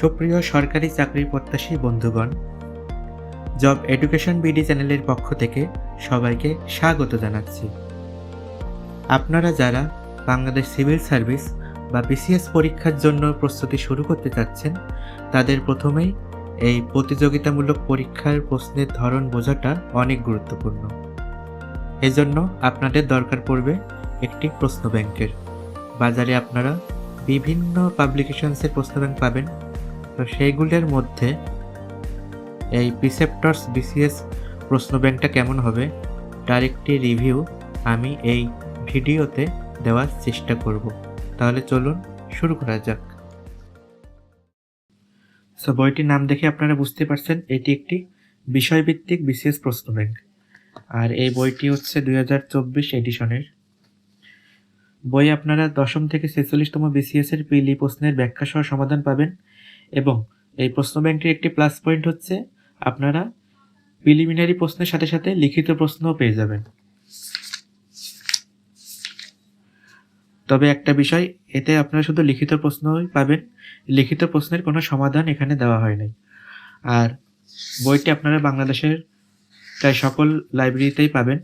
সুপ্রিয় সরকারি চাকরির প্রত্যাশী বন্ধুগণ, জব এডুকেশন বিডি চ্যানেলের পক্ষ থেকে সবাইকে স্বাগত জানাচ্ছি। আপনারা যারা বাংলাদেশ সিভিল সার্ভিস বা বিসিএস পরীক্ষার জন্য প্রস্তুতি শুরু করতে চাচ্ছেন, তাদের প্রথমেই এই প্রতিযোগিতামূলক পরীক্ষার প্রশ্নের ধরন বোঝাটা অনেক গুরুত্বপূর্ণ। এজন্য আপনাদের দরকার পড়বে একটি প্রশ্ন ব্যাংকের বাজারে আপনারা বিভিন্ন পাবলিকেশনসের প্রশ্ন ব্যাংক পাবেন। তো সেইগুলোর মধ্যে এই প্রিসেপ্টরস বিসিএস প্রশ্ন ব্যাংকটা কেমন হবে, তার একটি রিভিউ আমি এই ভিডিওতে দেওয়ার চেষ্টা করব। তাহলে চলুন শুরু করা যাক। সো বইটির নাম দেখে আপনারা বুঝতে পারছেন, এটি একটি বিষয়ভিত্তিক বিসিএস প্রশ্ন ব্যাংক আর এই বইটি হচ্ছে দুই হাজার চব্বিশ এডিশনের। বই আপনারা দশম থেকে ছেচল্লিশতম বিসিএস এর পিলি প্রশ্নের ব্যাখ্যা সহ সমাধান পাবেন। এবং এই প্রশ্ন ব্যাংকটির একটি প্লাস পয়েন্ট হচ্ছে আপনারা প্রিলিমিনারি প্রশ্নের সাথে সাথে লিখিত প্রশ্নও পেয়ে যাবেন। তবে একটা বিষয়, এতে আপনারা শুধু লিখিত প্রশ্নই পাবেন, লিখিত প্রশ্নের কোনো সমাধান এখানে দেওয়া হয় নাই। আর বইটি আপনারা বাংলাদেশের প্রায় সকল লাইব্রেরিতেই পাবেন।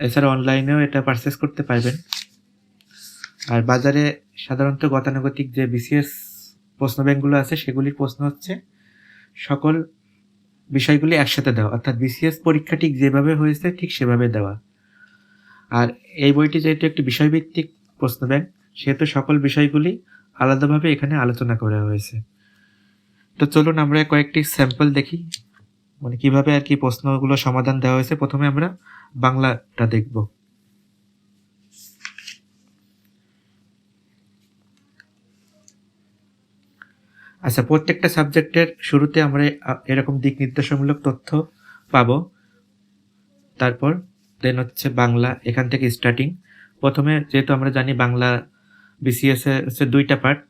এছাড়া অনলাইনেও এটা পারচেস করতে পারবেন। আর বাজারে সাধারণত গতানুগতিক যে বিসিএস প্রশ্ন ব্যাংকগুলো আছে, সেগুলির প্রশ্ন হচ্ছে, সকল বিষয়গুলি একসাথে দেওয়া, অর্থাৎ বিসিএস পরীক্ষা ঠিক যেভাবে হয়েছে, ঠিক সেভাবে দেওয়া। আর এই বইটি যেহেতু একটি বিষয়ভিত্তিক প্রশ্ন ব্যাংক সেহেতু সকল বিষয়গুলি আলাদাভাবে এখানে আলোচনা করা হয়েছে। তো চলুন আমরা কয়েকটি স্যাম্পল দেখি মানে কীভাবে আর কি প্রশ্নগুলো সমাধান দেওয়া হয়েছে। প্রথমে আমরা বাংলাটা দেখব। আচ্ছা প্রত্যেকটা সাবজেক্টের শুরুতে আমরা এরকম দিক নির্দেশমূলক তথ্য পাবো। তারপর দেন হচ্ছে বাংলা, এখান থেকে স্টার্টিং প্রথমে যেহেতু আমরা জানি বাংলা বিসিএস হচ্ছে দুইটা পার্ট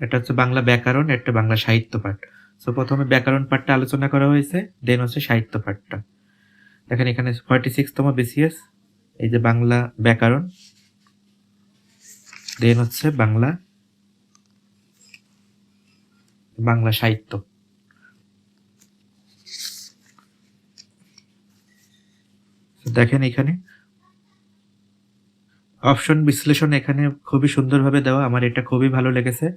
এটা হচ্ছে বাংলা ব্যাকরণ, একটা বাংলা সাহিত্য পাঠ সো প্রথমে ব্যাকরণ পাঠটা আলোচনা করা হয়েছে দেন হচ্ছে সাহিত্য পাঠটা দেখেন এখানে ফর্টি সিক্সতম বিসিএস এই যে বাংলা ব্যাকরণ দেন হচ্ছে বাংলা বাংলা সাহিত্য। দেখেন এখানে। অপশন বিশ্লেষণ এখানে খুবই সুন্দরভাবে দেওয়া, আমার এটা খুবই ভালো লেগেছে।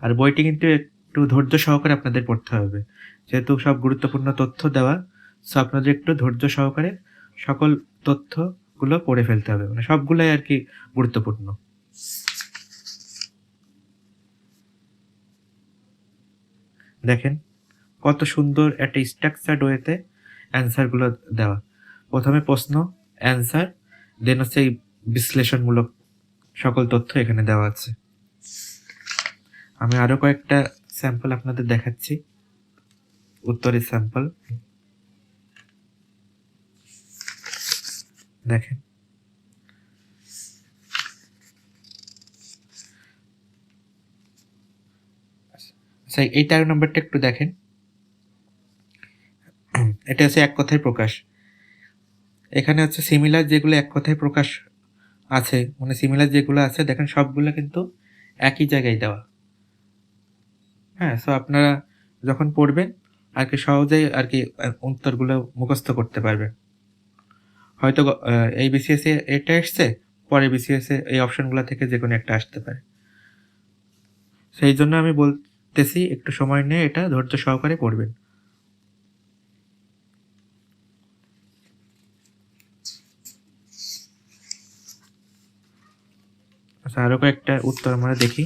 আর বইটি কিন্তু একটু ধৈর্য সহকারে আপনাদের পড়তে হবে। যেহেতু সব গুরুত্বপূর্ণ তথ্য দেওয়া সো আপনাদের একটু ধৈর্য সহকারে সকল তথ্যগুলো পড়ে ফেলতে হবে। মানে সবগুলাই আর কি গুরুত্বপূর্ণ। দেখেন, কত সুন্দর একটা স্ট্রাকচার্ড ওয়েতে অ্যান্সারগুলো দেওয়া। প্রথমে প্রশ্ন অ্যান্সার দেন হচ্ছে এই বিশ্লেষণমূলক সকল তথ্য এখানে দেওয়া আছে। আমি আরও কয়েকটা স্যাম্পল আপনাদের দেখাচ্ছি। উত্তরের স্যাম্পল দেখেন। আচ্ছা এই তেরো নম্বরটা একটু দেখেন। এটা হচ্ছে এক কথায় প্রকাশ। এখানে হচ্ছে সিমিলার যেগুলো এক কথায় প্রকাশ আছে মানে সিমিলার যেগুলো আছে, দেখেন সবগুলো কিন্তু একই জায়গায় দেওয়া। হ্যাঁ সো আপনারা যখন পড়বেন, আর কি সহজেই আর কি উত্তরগুলো মুখস্থ করতে পারবেন। হয়তো এই বিসিএস এটা এসছে, পরে বিসিএস এই অপশনগুলো থেকে যে কোনো একটা আসতে পারে। সেই জন্য আমি বলতেছি একটু সময় নিয়ে এটা ধৈর্য সহকারে পড়বেন। আচ্ছা আরও কয়েকটা উত্তর আমরা দেখি।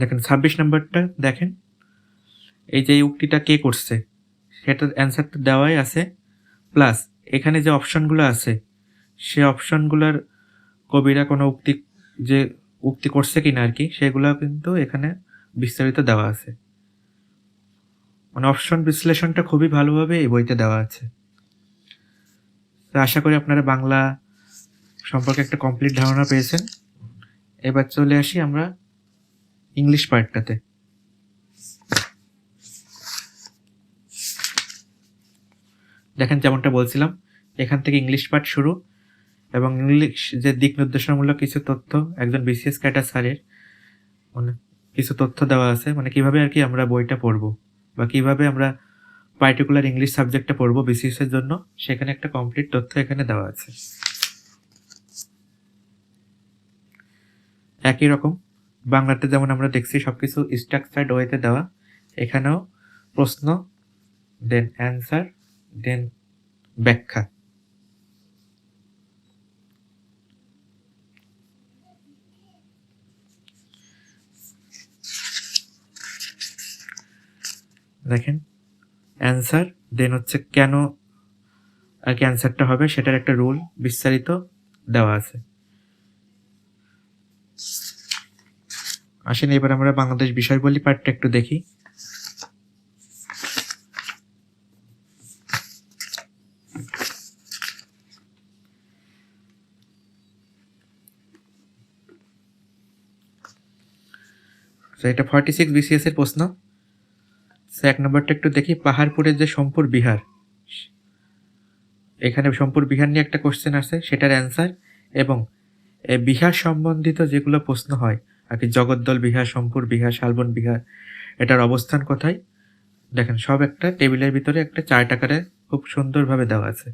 দেখেন, ছাব্বিশ নম্বরটা দেখেন। এই যে উক্তিটা কে করছে? সেটার অ্যান্সারটা দেওয়াই আছে। প্লাস এখানে যে অপশনগুলো আছে, সে অপশনগুলোর কবিরা কোনো উক্তি, যে উক্তি করছে কিনা আর কি সেগুলো কিন্তু এখানে বিস্তারিত দেওয়া আছে। মানে অপশন বিশ্লেষণটা খুবই ভালোভাবে এই বইতে দেওয়া আছে। তো আশা করি আপনারা বাংলা সম্পর্কে একটা কমপ্লিট ধারণা পেয়েছেন। এবার চলে আসি আমরা ইংলিশ পার্টটাতে দেখেন যেমনটা বলছিলাম, এখান থেকে ইংলিশ পাঠ শুরু এবং ইংলিশ যে দিক নির্দেশনামূলক কিছু তথ্য, একজন বিসিএস ক্যাটার স্যারের মানে কিছু তথ্য দেওয়া আছে মানে কীভাবে আর কি আমরা বইটা পড়ব বা কীভাবে আমরা পার্টিকুলার ইংলিশ সাবজেক্টটা পড়ব বিসিএসের জন্য, সেখানে একটা কমপ্লিট তথ্য এখানে দেওয়া আছে। একই রকম, বাংলাতে যেমন আমরা দেখছি সব কিছু স্ট্রাকচার্ড ওয়েতে দেওয়া, এখানেও প্রশ্ন দেন অ্যান্সার দেন ব্যাখ্যা। দেখেন অ্যান্সার দেন হচ্ছে কেন, আর কি অ্যান্সারটা হবে সেটার একটা রুল বিস্তারিত দেওয়া আছে। আসেন, এবার আমরা বাংলাদেশ বিষয়বলী পার্টটা একটু দেখি। তো এটা ফর্টি সিক্স বিসিএস এর প্রশ্ন। সো এক নম্বরটা একটু দেখি। পাহাড়পুরের যে সোমপুর বিহার, এখানে সোমপুর বিহার নিয়ে একটা কোশ্চেন আছে সেটার অ্যান্সার এবং বিহার সম্বন্ধিত যেগুলো প্রশ্ন হয়, আর কি জগদ্দল বিহার, সোমপুর বিহার, শালবন বিহার, এটার অবস্থান কোথায়? দেখেন, সব একটা টেবিলের ভিতরে একটা চার্ট আকারে খুব সুন্দরভাবে দেওয়া আছে।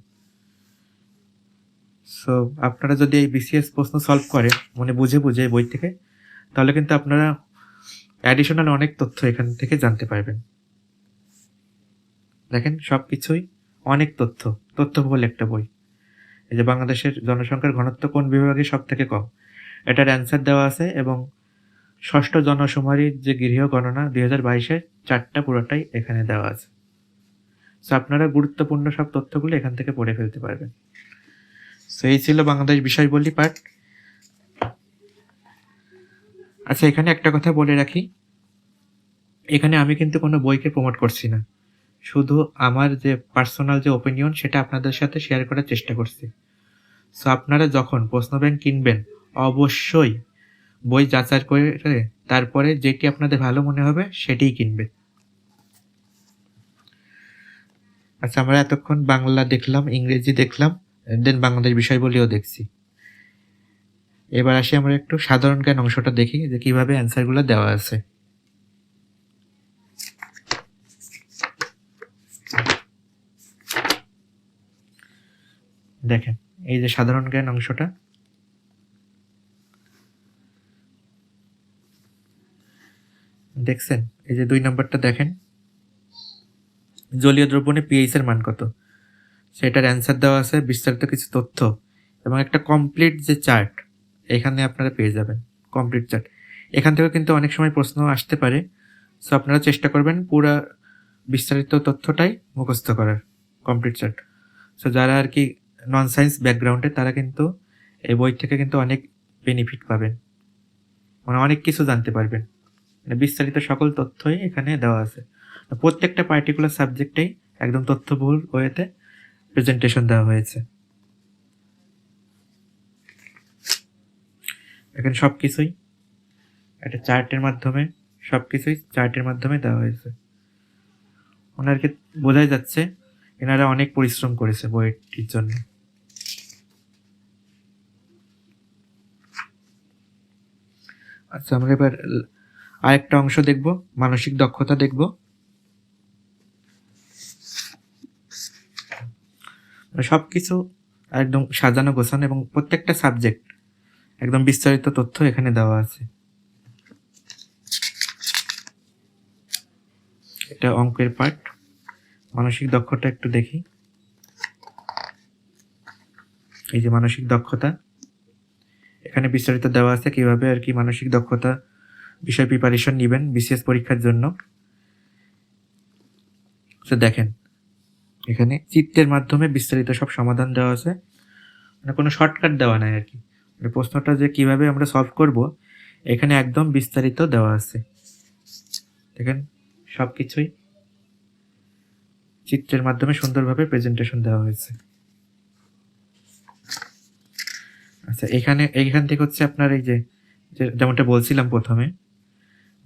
সো আপনারা যদি এই বিসিএস প্রশ্ন সলভ করে মানে বুঝে বুঝে বই থেকে, তাহলে কিন্তু আপনারা অ্যাডিশনাল অনেক তথ্য এখান থেকে জানতে পারবেন। দেখেন সব কিছুই অনেক তথ্য। তথ্য তথ্যবহুল একটা বই। এই যে বাংলাদেশের জনসংখ্যার ঘনত্ব কোন বিভাগে সব থেকে কম? এটার অ্যান্সার দেওয়া আছে এবং ষষ্ঠ জনশুমারির যে গৃহ গণনা দুই হাজার বাইশের চারটা পুরোটাই এখানে দেওয়া আছে। সো আপনারা গুরুত্বপূর্ণ সব তথ্যগুলো এখান থেকে পড়ে ফেলতে পারবেন। সো এই ছিল বাংলাদেশ বিষয় বলি পাঠ। আচ্ছা এখানে একটা কথা বলে রাখি। এখানে আমি কিন্তু কোনো বইকে প্রমোট করছি না। শুধু আমার যে পার্সোনাল যে ওপিনিয়ন সেটা আপনাদের সাথে শেয়ার করার চেষ্টা করছি। সো আপনারা যখন প্রশ্ন ব্যাংক কিনবেন, অবশ্যই বই যাচাই করে তারপরে যেটি আপনাদের ভালো মনে হবে, সেটিই কিনবে। আচ্ছা আমরা এতক্ষণ বাংলা দেখলাম, ইংরেজি দেখলাম দেন বাংলাদেশ বিষয় বলেও দেখছি। এবার আসি আমরা একটু সাধারণ জ্ঞান অংশটা দেখি, যে কীভাবে অ্যান্সারগুলো দেওয়া আছে। দেখেন, এই যে সাধারণ জ্ঞান অংশটা। দেখছেন, এই যে দুই নম্বরটা দেখেন। জলীয় দ্রবণে পিএইচ এর মান কত? সেটার অ্যান্সার দেওয়া আছে বিস্তারিত কিছু তথ্য এবং একটা কমপ্লিট যে চার্ট এখানে আপনারা পেয়ে যাবেন কমপ্লিট চার্ট এখান থেকে কিন্তু অনেক সময় প্রশ্ন আসতে পারে সো আপনারা চেষ্টা করবেন পুরো বিস্তারিত তথ্যটাই মুখস্থ করার কমপ্লিট চার্ট সো যারা আর কি নন সায়েন্স ব্যাকগ্রাউন্ডে তারা কিন্তু এই বই থেকে কিন্তু অনেক বেনিফিট পাবেন। মানে অনেক কিছু জানতে পারবেন। মানে বিস্তারিত সকল তথ্যই এখানে দেওয়া আছে। প্রত্যেকটা পার্টিকুলার সাবজেক্টেই একদম তথ্যবহুল ওয়েতে প্রেজেন্টেশন দেওয়া হয়েছে। এখানে সব কিছুই একটা চার্টের মাধ্যমে সব কিছুই চার্টের মাধ্যমে দেওয়া হয়েছে। ওনারকে বোঝাই যাচ্ছে, এনারা অনেক পরিশ্রম করেছে বইটির জন্য। আচ্ছা আমরা এবার আরেকটা অংশ দেখব, মানসিক দক্ষতা দেখব। সব কিছু একদম সাজানো গোছানো এবং প্রত্যেকটা সাবজেক্ট একদম বিস্তারিত তথ্য এখানে দেওয়া আছে। এটা অঙ্কের পার্ট মানসিক দক্ষতা একটু দেখি। এই যে মানসিক দক্ষতা। এখানে বিস্তারিত দেওয়া আছে কীভাবে আর কি মানসিক দক্ষতা বিষয় প্রিপারেশন নেবেন বিশেষ পরীক্ষার জন্য। তো দেখেন, এখানে চিত্রের মাধ্যমে বিস্তারিত সব সমাধান দেওয়া আছে। মানে কোনো শর্টকাট দেওয়া নাই আর কি। মানে প্রশ্নটা যে কীভাবে আমরা সলভ করব, এখানে একদম বিস্তারিত দেওয়া আছে। দেখেন সব কিছুই চিত্রের মাধ্যমে সুন্দরভাবে প্রেজেন্টেশন দেওয়া হয়েছে। আচ্ছা এখানে এইখান থেকে হচ্ছে আপনার এই যে যেমনটা বলছিলাম প্রথমে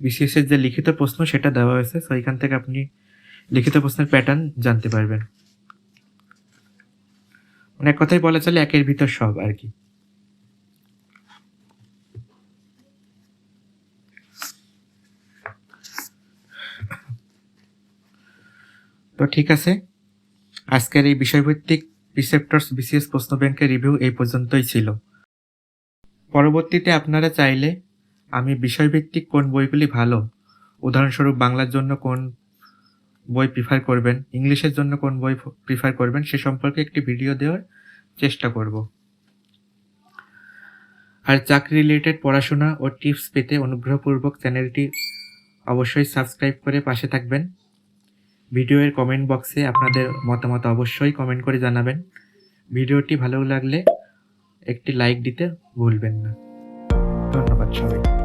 এর যে লিখিত প্রশ্ন সেটা দেওয়া হয়েছে সো এখান থেকে আপনি লিখিত প্রশ্নের প্যাটার্ন জানতে পারবেন। অনেক কথাই বলা চলে একের ভিতর সব আর কি। তো ঠিক আছে। আজকের এই বিষয়ভিত্তিক প্রিসেপ্টরস বিসিএস প্রশ্ন ব্যাংকের রিভিউ এই পর্যন্তই ছিল। পরবর্তীতে আপনারা চাইলে আমি বিষয়ভিত্তিক কোন বইগুলি ভালো, উদাহরণস্বরূপ বাংলার জন্য কোন বই প্রিফার করবেন, ইংলিশের জন্য কোন বই প্রিফার করবেন, সে সম্পর্কে একটি ভিডিও দেওয়ার চেষ্টা করব। আর চাকরি রিলেটেড পড়াশোনা ও টিপস পেতে অনুগ্রহপূর্বক চ্যানেলটি অবশ্যই সাবস্ক্রাইব করে পাশে থাকবেন। ভিডিওর কমেন্ট বক্সে আপনাদের মতামত অবশ্যই কমেন্ট করে জানাবেন। ভিডিওটি ভালো লাগলে একটি লাইক দিতে ভুলবেন না। ধন্যবাদ সবাই